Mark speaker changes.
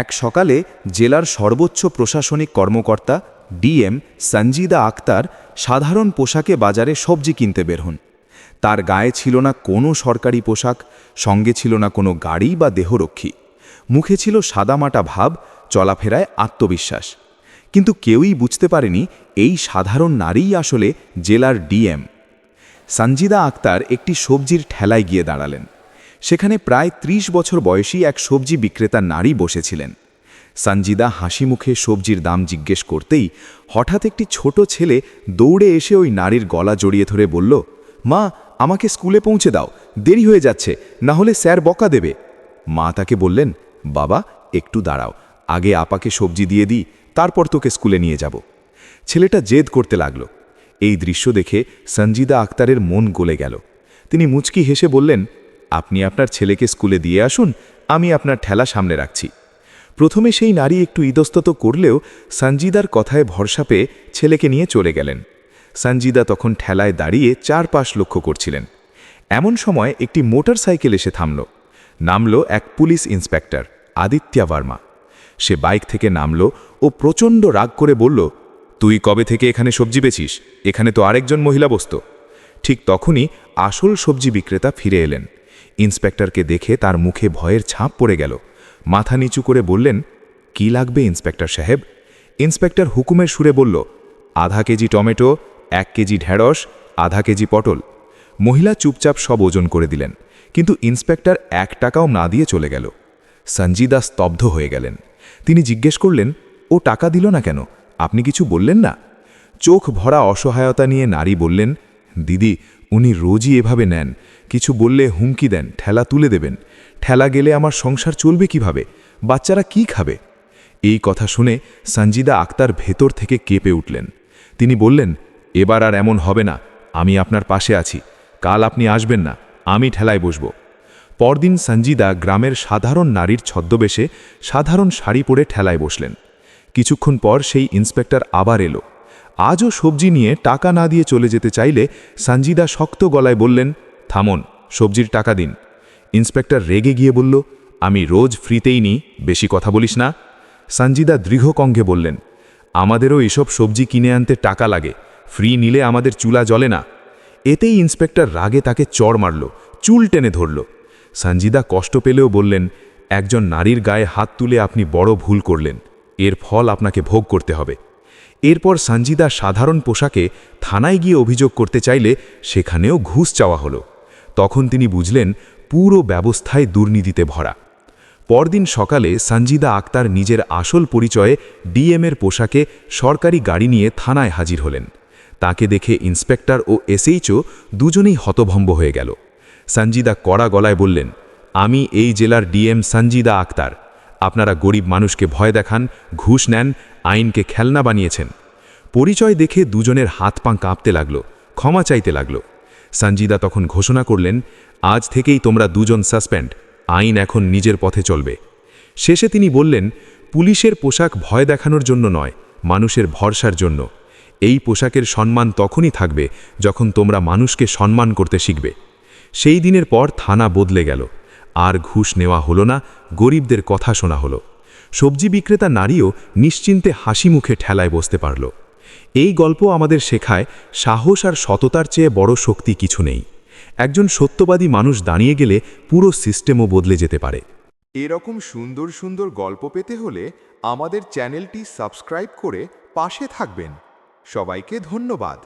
Speaker 1: এক সকালে জেলার সর্বোচ্চ প্রশাসনিক কর্মকর্তা ডিএম সঞ্জিদা আক্তার সাধারণ পোশাকে বাজারে সবজি কিনতে বের হন। তার গায়ে ছিল না কোনো সরকারি পোশাক, সঙ্গে ছিল না কোনো গাড়ি বা দেহরক্ষী। মুখে ছিল সাদামাটা ভাব, চলাফেরায় আত্মবিশ্বাস। কিন্তু কেউই বুঝতে পারেনি এই সাধারণ নারীই আসলে জেলার ডিএম। সঞ্জিদা আক্তার একটি সবজির ঠেলায় গিয়ে দাঁড়ালেন। সেখানে প্রায় ৩০ বছর বয়সী এক সবজি বিক্রেতা নারী বসেছিলেন। সঞ্জিদা হাসি মুখে সবজির দাম জিজ্ঞেস করতেই হঠাৎ একটি ছোট ছেলে দৌড়ে এসে ওই নারীর গলা জড়িয়ে ধরে বলল, মা, আমাকে স্কুলে পৌঁছে দাও, দেরি হয়ে যাচ্ছে, না হলে স্যার বকা দেবে। মা তাকে বললেন, বাবা, একটু দাঁড়াও, আগে আপাকে সবজি দিয়ে দিই, তারপর তোকে স্কুলে নিয়ে যাব। ছেলেটা জেদ করতে লাগল। এই দৃশ্য দেখে সঞ্জিদা আক্তারের মন গলে গেল। তিনি মুচকি হেসে বললেন আপনি আপনার ছেলেকে স্কুলে দিয়ে আসুন, আমি আপনার ঠেলা সামনে রাখছি। প্রথমে সেই নারী একটু ইতস্তত করলেও সঞ্জিদার কথায় ভরসা পেয়ে ছেলেকে নিয়ে চলে গেলেন। সঞ্জিদা তখন ঠেলায় দাঁড়িয়ে চারপাশ লক্ষ্য করছিলেন। এমন সময় একটি মোটর সাইকেল এসে থামল। নামল এক পুলিশ ইন্সপেক্টর, আদিত্যা ভার্মা সে বাইক থেকে নামল ও প্রচণ্ড রাগ করে বলল, তুই কবে থেকে এখানে সবজি বেচিস? এখানে তো আরেকজন মহিলা বসত। ঠিক তখনই আসল সবজি বিক্রেতা ফিরে এলেন। ইন্সপেক্টরকে দেখে তার মুখে ভয়ের ছাপ পড়ে গেল। মাথা নিচু করে বললেন, কি লাগবে, ইন্সপেক্টর সাহেব? ইন্সপেক্টর হুকুমের সুরে বলল, আধা কেজি টমেটো, এক কেজি ঢেঁড়স, আধা কেজি পটল। মহিলা চুপচাপ সব ওজন করে দিলেন, কিন্তু ইন্সপেক্টর এক টাকাও না দিয়ে চলে গেল। সঞ্জিদা স্তব্ধ হয়ে গেলেন। তিনি জিজ্ঞেস করলেন, ও টাকা দিল না কেন? আপনি কিছু বললেন না? চোখ ভরা অসহায়তা নিয়ে নারী বললেন, দিদি, উনি রোজই এভাবে নেন। কিছু বললে হুমকি দেন, ঠেলা তুলে দেবেন। ঠেলা গেলে আমার সংসার চলবে কীভাবে? বাচ্চারা কি খাবে? এই কথা শুনে সঞ্জিদা আক্তার ভেতর থেকে কেঁপে উঠলেন। তিনি বললেন, এবার আর এমন হবে না, আমি আপনার পাশে আছি। কাল আপনি আসবেন না, আমি ঠেলায় বসব। পরদিন সঞ্জিদা গ্রামের সাধারণ নারীর ছদ্মবেশে সাধারণ শাড়ি পরে ঠেলায় বসলেন। কিছুক্ষণ পর সেই ইন্সপেক্টর আবার এলো। আজও সবজি নিয়ে টাকা না দিয়ে চলে যেতে চাইলে সঞ্জিদা শক্ত গলায় বললেন থামন, সবজির টাকা দিন। ইন্সপেক্টর রেগে গিয়ে বলল, আমি রোজ ফ্রিতেই নিই বেশি কথা বলিস না। সঞ্জিদা দৃঢ়কঙ্গে বললেন, আমাদেরও এসব সবজি কিনে আনতে টাকা লাগে, ফ্রি নিলে আমাদের চুলা জ্বলে না। এতেই ইন্সপেক্টর রাগে তাকে চড় মারল, চুল টেনে ধরল। সঞ্জিদা কষ্ট পেলেও বললেন, একজন নারীর গায়ে হাত তুলে আপনি বড় ভুল করলেন, এর ফল আপনাকে ভোগ করতে হবে। এরপর সঞ্জিদা সাধারণ পোশাকে থানায় গিয়ে অভিযোগ করতে চাইলে সেখানেও ঘুষ চাওয়া হলো। তখন তিনি বুঝলেন পুরো ব্যবস্থায় দুর্নীতিতে ভরা। পরদিন সকালে সঞ্জিদা আক্তার নিজের আসল পরিচয়ে ডিএমের পোশাকে সরকারি গাড়ি নিয়ে থানায় হাজির হলেন। তাকে দেখে ইন্সপেক্টর ও এসএইচও দুজনেই হতভম্ব হয়ে গেল। সঞ্জিদা কড়া গলায় বললেন, আমি এই জেলার ডিএম সঞ্জিদা আক্তার। আপনারা গরিব মানুষকে ভয় দেখান, ঘুষ নেন, আইনকে খেলনা বানিয়েছেন। পরিচয় দেখে দুজনের হাত পা কাঁপতে লাগল, ক্ষমা চাইতে লাগল। সঞ্জিদা তখন ঘোষণা করলেন, আজ থেকেই তোমরা দুজন সাসপেন্ড, আইন এখন নিজের পথে চলবে। শেষে তিনি বললেন, পুলিশের পোশাক ভয় দেখানোর জন্য নয়, মানুষের ভরসার জন্য। এই পোশাকের সম্মান তখনই থাকবে যখন তোমরা মানুষকে সম্মান করতে শিখবে। সেই দিনের পর থানা বদলে গেল। আর ঘুষ নেওয়া হলো না, গরিবদের কথা শোনা হলো। সবজি বিক্রেতা নারীও নিশ্চিন্তে হাসি মুখে ঠেলায় বসতে পারল। এই গল্প আমাদের শেখায় সাহস আর সততার চেয়ে বড় শক্তি কিছু নেই। একজন সত্যবাদী মানুষ দাঁড়িয়ে গেলে পুরো সিস্টেমও বদলে যেতে পারে।
Speaker 2: এরকম সুন্দর সুন্দর গল্প পেতে হলে আমাদের চ্যানেলটি সাবস্ক্রাইব করে পাশে থাকবেন। সবাইকে ধন্যবাদ।